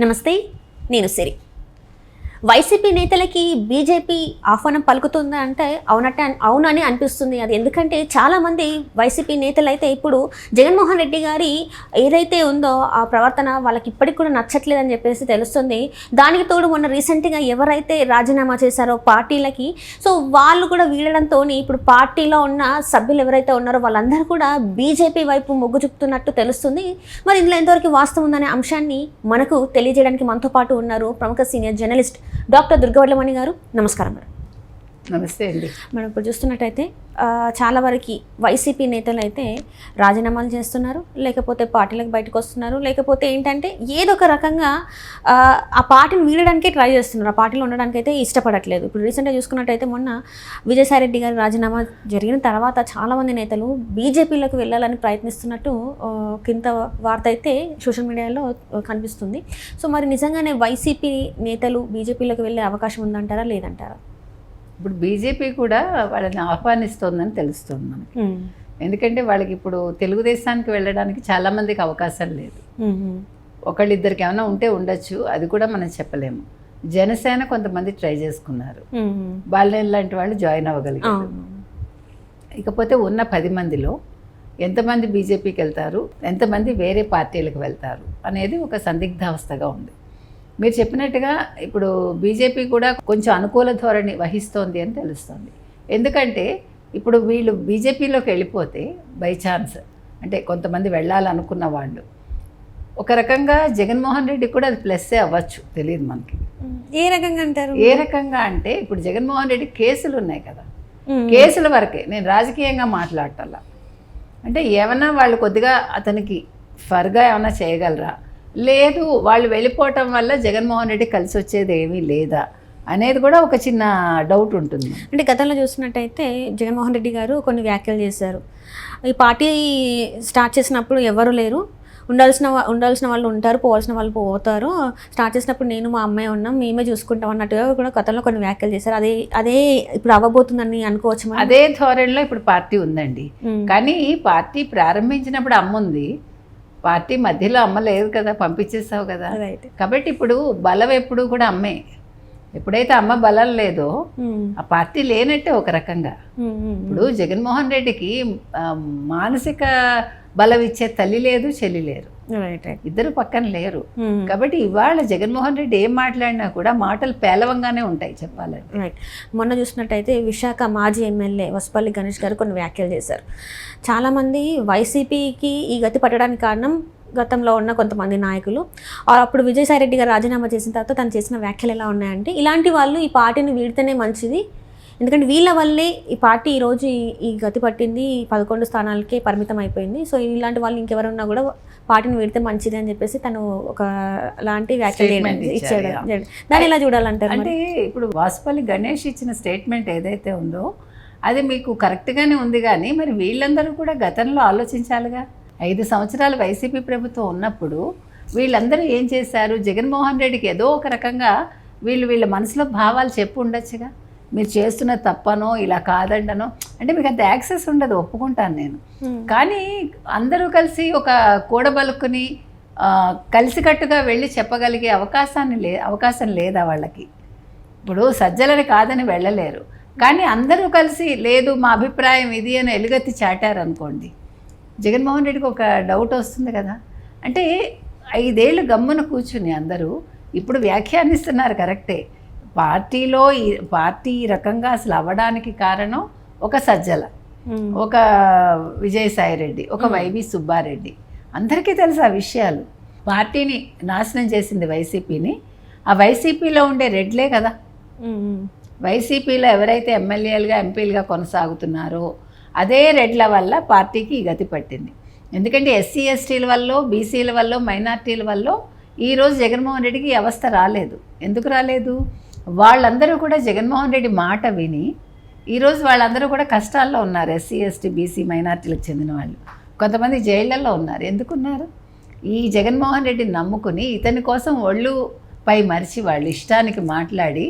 నమస్తే నేను సిరి. YCP నేతలకి BJP ఆహ్వానం పలుకుతుంది అంటే అవునట్టే అవునని అనిపిస్తుంది అది. ఎందుకంటే చాలామంది వైసీపీ నేతలు అయితే ఇప్పుడు జగన్మోహన్ రెడ్డి గారి ఏదైతే ఉందో ఆ ప్రవర్తన వాళ్ళకి ఇప్పటికి కూడా నచ్చట్లేదని చెప్పేసి తెలుస్తుంది. దానికి తోడు మొన్న రీసెంట్గా ఎవరైతే రాజీనామా చేశారో పార్టీలకి సో వాళ్ళు కూడా వీడడంతో ఇప్పుడు పార్టీలో ఉన్న సభ్యులు ఎవరైతే ఉన్నారో వాళ్ళందరూ కూడా బీజేపీ వైపు మొగ్గు చూపుతున్నట్టు తెలుస్తుంది. మరి ఇందులో ఎంతవరకు వాస్తవం ఉందనే అంశాన్ని మనకు తెలియజేయడానికి మనతో పాటు ఉన్నారు ప్రముఖ సీనియర్ జర్నలిస్ట్ డాక్టర్ దుర్గవడ్లమణి గారు నమస్కారం మేడం. నమస్తే అండి. మనం ఇప్పుడు చూస్తున్నట్టయితే చాలా వరకు వైసీపీ నేతలు అయితే రాజీనామాలు చేస్తున్నారు లేకపోతే పార్టీలకు బయటకు వస్తున్నారు లేకపోతే ఏంటంటే ఏదో ఒక రకంగా ఆ, పార్టీని వీడడానికే ట్రై చేస్తున్నారు. ఆ పార్టీలో ఉండడానికి అయితే ఇష్టపడట్లేదు. ఇప్పుడు రీసెంట్గా చూసుకున్నట్టయితే మొన్న విజయసాయిరెడ్డి గారి రాజీనామా జరిగిన తర్వాత చాలామంది నేతలు బీజేపీలకు వెళ్ళాలని ప్రయత్నిస్తున్నట్టు కింద వార్త అయితే సోషల్ మీడియాలో కనిపిస్తుంది. సో మరి నిజంగానే వైసీపీ నేతలు బీజేపీలకు వెళ్ళే అవకాశం ఉందంటారా లేదంటారా? ఇప్పుడు బీజేపీ కూడా వాళ్ళని ఆహ్వానిస్తోందని తెలుస్తుంది మనకి. ఎందుకంటే వాళ్ళకి ఇప్పుడు తెలుగుదేశానికి వెళ్ళడానికి చాలా మందికి అవకాశం లేదు. ఒకళ్ళిద్దరికి ఏమైనా ఉంటే ఉండొచ్చు అది కూడా మనం చెప్పలేము. జనసేన కొంతమంది ట్రై చేసుకున్నారు. బాలినేని లాంటి వాళ్ళు జాయిన్ అవ్వగలిగారు. ఇకపోతే ఉన్న పది మందిలో ఎంతమంది బీజేపీకి వెళ్తారు ఎంతమంది వేరే పార్టీలకు వెళ్తారు అనేది ఒక సందిగ్ధావస్థగా ఉంది. మీరు చెప్పినట్టుగా ఇప్పుడు బీజేపీ కూడా కొంచెం అనుకూల ధోరణి వహిస్తోంది అని తెలుస్తుంది. ఎందుకంటే ఇప్పుడు వీళ్ళు బీజేపీలోకి వెళ్ళిపోతే బై ఛాన్స్ అంటే కొంతమంది వెళ్ళాలనుకున్న వాళ్ళు. ఒక రకంగా జగన్మోహన్ రెడ్డి కూడా అది ప్లస్సే అవ్వచ్చు తెలియదు మనకి. ఏ రకంగా అంటారు? ఏ రకంగా అంటే ఇప్పుడు జగన్మోహన్ రెడ్డి కేసులు ఉన్నాయి కదా. కేసుల వరకే నేను రాజకీయంగా మాట్లాడటల్లా అంటే ఏమన్నా వాళ్ళు కొద్దిగా అతనికి ఫర్గా ఏమైనా చేయగలరా? లేదు వాళ్ళు వెళ్ళిపోవటం వల్ల జగన్మోహన్ రెడ్డి కలిసి వచ్చేది ఏమీ లేదా అనేది కూడా ఒక చిన్న డౌట్ ఉంటుంది. అంటే గతంలో చూసినట్టయితే జగన్మోహన్ రెడ్డి గారు కొన్ని వ్యాఖ్యలు చేశారు. ఈ పార్టీ స్టార్ట్ చేసినప్పుడు ఎవరు లేరు. ఉండాల్సిన ఉండాల్సిన వాళ్ళు ఉంటారు పోవాల్సిన వాళ్ళు పోతారు. స్టార్ట్ చేసినప్పుడు నేను మా అమ్మాయి ఉన్నాం మేమే చూసుకుంటాం అన్నట్టుగా కూడా గతంలో కొన్ని వ్యాఖ్యలు చేశారు. అదే అదే ఇప్పుడు అవ్వబోతుందని అనుకోవచ్చు అదే ధోరణిలో ఇప్పుడు పార్టీ ఉందండి. కానీ పార్టీ ప్రారంభించినప్పుడు అమ్ముంది. పార్టీ మధ్యలో అమ్మ లేదు కదా పంపించేసావు కదా. కాబట్టి ఇప్పుడు బలం ఎప్పుడు కూడా అమ్మే. ఎప్పుడైతే అమ్మ బలం లేదో ఉమ్. ఆ పార్టీ లేనట్టే ఒక రకంగా. ఉమ్, ఉమ్, ఇప్పుడు జగన్మోహన్ రెడ్డికి మానసిక బలం ఇచ్చే తల్లి లేదు చెల్లి లేరు. ఇద్దరు పక్కన లేరు. ఉమ్. కాబట్టి ఇవాళ జగన్మోహన్ రెడ్డి ఏం మాట్లాడినా కూడా మాటలు పేలవంగానే ఉంటాయి చెప్పాలంటే. రైట్ మొన్న చూసినట్టయితే విశాఖ మాజీ ఎమ్మెల్యే వసపల్లి గణేష్ గారు కొన్ని వ్యాఖ్యలు చేశారు. చాలామంది వైసీపీకి ఈ గతి పట్టడానికి కారణం గతంలో ఉన్న కొంతమంది నాయకులు. అప్పుడు విజయసాయి రెడ్డి గారు రాజీనామా చేసిన తర్వాత తను చేసిన వ్యాఖ్యలు ఎలా ఉన్నాయంటే ఇలాంటి వాళ్ళు ఈ పార్టీని వీడితేనే మంచిది. ఎందుకంటే వీళ్ళ వల్లే ఈ పార్టీ ఈరోజు ఈ- గతి పట్టింది పదకొండు స్థానాలకే పరిమితం అయిపోయింది. సో ఇలాంటి వాళ్ళు ఇంకెవరున్నా కూడా పార్టీని వీడితే మంచిది అని చెప్పేసి తను ఒక లాంటి వ్యాఖ్యలు ఇచ్చాడు దాన్ని ఎలా చూడాలంటారు? అంటే ఇప్పుడు వాసుపల్లి గణేష్ ఇచ్చిన స్టేట్మెంట్ ఏదైతే ఉందో అది మీకు కరెక్ట్గానే ఉంది కానీ మరి వీళ్ళందరూ కూడా గతంలో ఆలోచించాలిగా? ఐదు సంవత్సరాలు వైసీపీ ప్రభుత్వం ఉన్నప్పుడు వీళ్ళందరూ ఏం చేశారు? జగన్మోహన్ రెడ్డికి ఏదో ఒక రకంగా వీళ్ళు వీళ్ళ మనసులో భావాలు చెప్పు ఉండొచ్చుగా? మీరు చేస్తున్న తప్పనో ఇలా కాదండనో అంటే మీకు అంత యాక్సెస్ ఉండదు ఒప్పుకుంటాను నేను. కానీ అందరూ కలిసి ఒక కూడబలుకుని కలిసికట్టుగా వెళ్ళి చెప్పగలిగే అవకాశాన్ని లే అవకాశం లేదా వాళ్ళకి. ఇప్పుడు సజ్జలని కాదని వెళ్ళలేరు. కానీ అందరూ కలిసి లేదు మా అభిప్రాయం ఇది అని ఎలుగెత్తి చాటారనుకోండి. జగన్మోహన్ రెడ్డికి ఒక డౌట్ వస్తుంది కదా. అంటే ఐదేళ్ళు గమ్మున కూర్చుని అందరూ ఇప్పుడు వ్యాఖ్యానిస్తున్నారు కరెక్టే. పార్టీలో ఈ పార్టీ రకంగా అసలు అవ్వడానికి కారణం ఒక సజ్జల. ఒక విజయసాయిరెడ్డి ఒక వైవి సుబ్బారెడ్డి. అందరికీ తెలుసు ఆ విషయాలు. పార్టీని నాశనం చేసింది వైసీపీని. ఆ వైసీపీలో ఉండే రెడ్లే కదా. వైసీపీలో ఎవరైతే ఎమ్మెల్యేలుగా ఎంపీలుగా కొనసాగుతున్నారో అదే రెడ్ల వల్ల పార్టీకి గతి పట్టింది. ఎందుకంటే ఎస్సీ ఎస్టీల వల్ల బీసీల వల్ల మైనార్టీల వల్ల ఈరోజు జగన్మోహన్ రెడ్డికి అవస్థ రాలేదు. ఎందుకు రాలేదు? వాళ్ళందరూ కూడా జగన్మోహన్ రెడ్డి మాట విని ఈరోజు వాళ్ళందరూ కూడా కష్టాల్లో ఉన్నారు ఎస్సీ ఎస్టీ బీసీ మైనార్టీలకు చెందిన వాళ్ళు. కొంతమంది జైళ్ళల్లో ఉన్నారు. ఎందుకున్నారు? ఈ జగన్మోహన్ రెడ్డిని నమ్ముకుని ఇతని కోసం ఒళ్ళు పై మరిచి వాళ్ళ ఇష్టానికి మాట్లాడి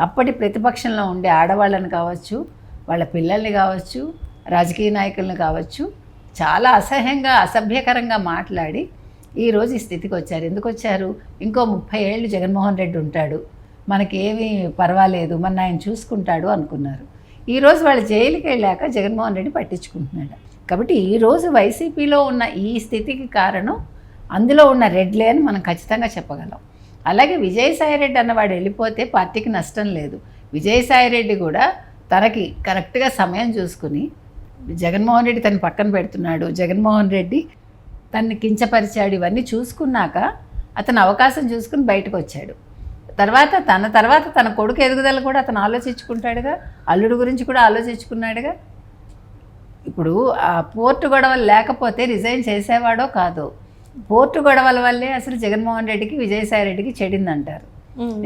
అప్పటి ప్రతిపక్షంలో ఉండే ఆడవాళ్ళని కావచ్చు వాళ్ళ పిల్లల్ని కావచ్చు రాజకీయ నాయకులను కావచ్చు చాలా అసహ్యంగా అసభ్యకరంగా మాట్లాడి ఈ రోజు ఈ స్థితికి వచ్చారు. ఎందుకు వచ్చారు? ఇంకో ముప్పై ఏళ్ళు జగన్మోహన్ రెడ్డి ఉంటాడు. మనకేమీ పర్వాలేదు. మన ఆయన చూసుకుంటాడు అనుకున్నారు. ఈరోజు వాళ్ళు జైలుకి వెళ్ళాక జగన్మోహన్ రెడ్డి పట్టించుకుంటున్నాడు. కాబట్టి ఈరోజు వైసీపీలో ఉన్న ఈ స్థితికి కారణం అందులో ఉన్న రెడ్లే అని మనం ఖచ్చితంగా చెప్పగలం. అలాగే విజయసాయి రెడ్డి అన్నవాడు వెళ్ళిపోతే పార్టీకి నష్టం లేదు. విజయసాయి రెడ్డి కూడా తనకి కరెక్ట్గా సమయం చూసుకుని జగన్మోహన్ రెడ్డి తన పక్కన పెడుతున్నాడు. జగన్మోహన్ రెడ్డి తన్ని కించపరిచాడు. ఇవన్నీ చూసుకున్నాక అతను అవకాశం చూసుకుని బయటకు వచ్చాడు. తర్వాత తన తర్వాత తన కొడుకు ఎదుగుదల కూడా అతను ఆలోచించుకుంటాడుగా అల్లుడు గురించి కూడా ఆలోచించుకున్నాడుగా. ఇప్పుడు ఆ పోర్టు గొడవలు లేకపోతే రిజైన్ చేసేవాడో కాదో పోర్టు గొడవల వల్లే అసలు జగన్మోహన్ రెడ్డికి విజయసాయి రెడ్డికి చెడిందంటారు.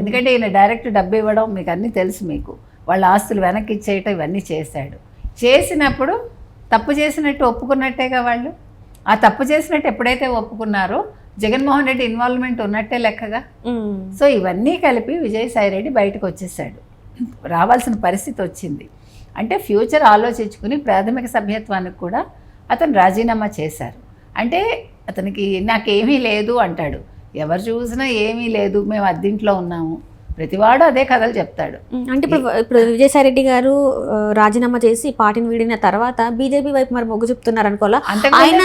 ఎందుకంటే ఈయన డైరెక్ట్ డబ్బు ఇవ్వడం మీకు అన్నీ తెలుసు మీకు. వాళ్ళ ఆస్తులు వెనక్కి ఇచ్చేయటం ఇవన్నీ చేశాడు. చేసినప్పుడు తప్పు చేసినట్టు ఒప్పుకున్నట్టేగా వాళ్ళు? ఆ తప్పు చేసినట్టు ఎప్పుడైతే ఒప్పుకున్నారో జగన్మోహన్ రెడ్డి ఇన్వాల్వ్మెంట్ ఉన్నట్టే లెక్కగా. సో ఇవన్నీ కలిపి విజయసాయి రెడ్డి బయటకు వచ్చేసాడు. రావాల్సిన పరిస్థితి వచ్చింది. అంటే ఫ్యూచర్ ఆలోచించుకుని ప్రాథమిక సభ్యత్వానికి కూడా అతను రాజీనామా చేశారు. అంటే అతనికి నాకేమీ లేదు అంటాడు. ఎవరు చూసినా ఏమీ లేదు. మేము అద్దింట్లో ఉన్నాము. ప్రతివాడు అదే కథలు చెప్తాడు. అంటే ఇప్పుడు ఇప్పుడు విజయసాయి రెడ్డి గారు రాజీనామా చేసి పార్టీని వీడిన తర్వాత బీజేపీ వైపు మరి మొగ్గు చూపుతున్నారు అనుకోవాలా? ఆయన.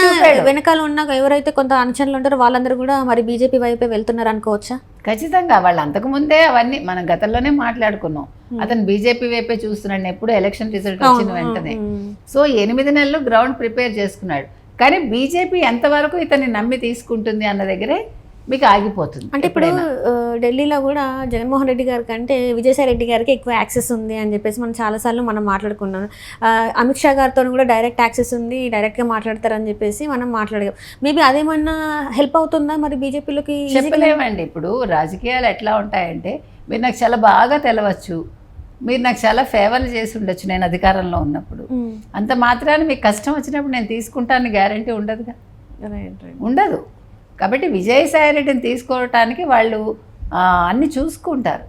వెనకాల ఉన్న ఎవరైతే కొంత అనుచరులు ఉంటారో వాళ్ళందరూ కూడా మరి బీజేపీ వైపే వెళ్తున్నారు అనుకోవచ్చా? ఖచ్చితంగా వాళ్ళు అంతకుముందే అవన్నీ మనం గతంలోనే మాట్లాడుకున్నాం. అతను బీజేపీ వైపే చూస్తున్నాడు ఎప్పుడు ఎలక్షన్ రిజల్ట్ వచ్చిన వెంటనే. సో ఎనిమిది నెలలు గ్రౌండ్ ప్రిపేర్ చేసుకున్నాడు. కానీ బీజేపీ ఎంతవరకు ఇతన్ని నమ్మి తీసుకుంటుంది అన్న దగ్గరే మీకు ఆగిపోతుంది అంటే ఇప్పుడు ఢిల్లీలో కూడా జగన్మోహన్ రెడ్డి గారి కంటే విజయసాయి రెడ్డి గారికి ఎక్కువ యాక్సెస్ ఉంది అని చెప్పేసి మనం చాలాసార్లు మనం మాట్లాడుకున్నాం. అమిత్ షా గారితో కూడా డైరెక్ట్ యాక్సెస్ ఉంది డైరెక్ట్గా మాట్లాడతారని చెప్పేసి మనం మాట్లాడగం మేబీ అదేమన్నా హెల్ప్ అవుతుందా మరి బీజేపీలోకి? చెప్పలేమండి. ఇప్పుడు రాజకీయాలు ఎట్లా ఉంటాయంటే మీరు నాకు చాలా బాగా తెలవచ్చు మీరు నాకు చాలా ఫేవర్లు చేసి ఉండొచ్చు నేను అధికారంలో ఉన్నప్పుడు. అంత మాత్రాన మీకు కష్టం వచ్చినప్పుడు నేను తీసుకుంటాను గ్యారంటీ ఉండదుగా? ఉండదు. కాబట్టి విజయసాయి రెడ్డిని తీసుకోవటానికి వాళ్ళు అన్ని చూసుకుంటారు.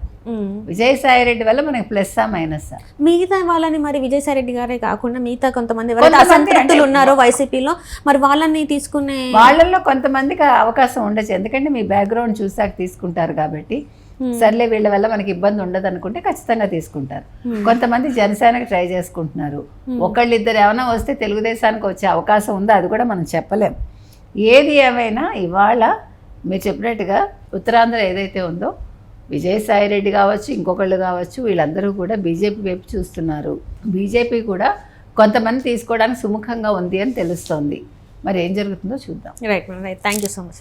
విజయసాయి రెడ్డి వల్ల మనకి ప్లస్ మైనస్ మిగతా వాళ్ళని మరి విజయసాయి రెడ్డి గారే కాకుండా మిగతా కొంతమంది ఎవరైతే అసంతృప్తులు ఉన్నారో వైసీపీలో మరి వాళ్ళని తీసుకునే వాళ్ళల్లో కొంతమందికి అవకాశం ఉండొచ్చు. ఎందుకంటే మీ బ్యాక్గ్రౌండ్ చూసాక తీసుకుంటారు కాబట్టి. సర్లే వీళ్ళ వల్ల మనకి ఇబ్బంది ఉండదు అనుకుంటే ఖచ్చితంగా తీసుకుంటారు. కొంతమంది జనసేనకి ట్రై చేసుకుంటున్నారు. ఒకళ్ళిద్దరు ఏమైనా వస్తే తెలుగుదేశానికి వచ్చే అవకాశం ఉందో? అది కూడా మనం చెప్పలేం. ఏది ఏమైనా ఇవాళ మీరు చెప్పినట్టుగా ఉత్తరాంధ్ర ఏదైతే ఉందో విజయసాయి రెడ్డి కావచ్చు ఇంకొకళ్ళు కావచ్చు వీళ్ళందరూ కూడా బీజేపీ వైపు చూస్తున్నారు. బీజేపీ కూడా కొంతమంది తీసుకోవడానికి సుముఖంగా ఉంది అని తెలుస్తోంది. మరి ఏం జరుగుతుందో చూద్దాం. Right right thank you so much